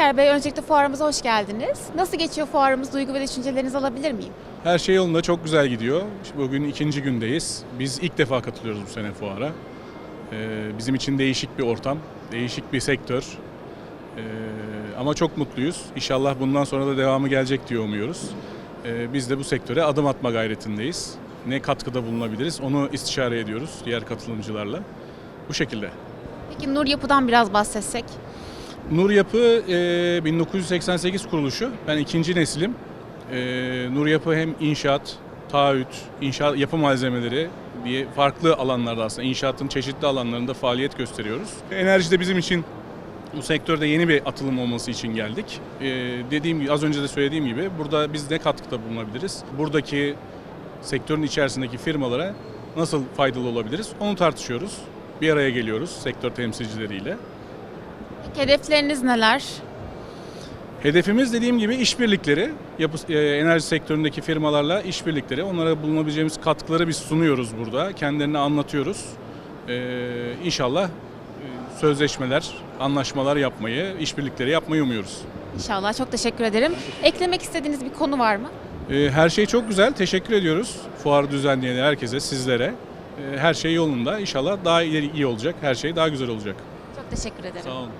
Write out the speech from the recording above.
İlker Bey, öncelikle fuarımıza hoş geldiniz. Nasıl geçiyor fuarımız? Duygu ve düşüncelerinizi alabilir miyim? Her şey yolunda, çok güzel gidiyor. Bugün ikinci gündeyiz. Biz ilk defa katılıyoruz bu sene fuara. Ee, bizim için değişik bir ortam, değişik bir sektör. Ee, ama çok mutluyuz. İnşallah bundan sonra da devamı gelecek diye umuyoruz. Ee, biz de bu sektöre adım atma gayretindeyiz. Ne katkıda bulunabiliriz onu istişare ediyoruz diğer katılımcılarla. Bu şekilde. Peki Nur Yapı'dan biraz bahsetsek. Nur Yapı e, 1988 kuruluşu. Ben ikinci neslim. E, Nur Yapı hem inşaat, taahhüt, inşaat yapı malzemeleri diye farklı alanlarda aslında inşaatın çeşitli alanlarında faaliyet gösteriyoruz. Enerji de bizim için bu sektörde yeni bir atılım olması için geldik. E, dediğim az önce de söylediğim gibi burada biz ne katkıda bulunabiliriz? Buradaki sektörün içerisindeki firmalara nasıl faydalı olabiliriz? Onu tartışıyoruz. Bir araya geliyoruz sektör temsilcileriyle. Hedefleriniz neler? Hedefimiz dediğim gibi işbirlikleri, yapı, e, enerji sektöründeki firmalarla işbirlikleri, onlara bulunabileceğimiz katkıları biz sunuyoruz burada, kendilerine anlatıyoruz. Ee, inşallah e, sözleşmeler, anlaşmalar yapmayı, işbirlikleri yapmayı umuyoruz. İnşallah. Çok teşekkür ederim. Eklemek istediğiniz bir konu var mı? Ee, her şey çok güzel, teşekkür ediyoruz fuarı düzenleyen herkese, sizlere. Ee, her şey yolunda, İnşallah daha ileri iyi olacak, her şey daha güzel olacak. Çok teşekkür ederim. Sağ olun.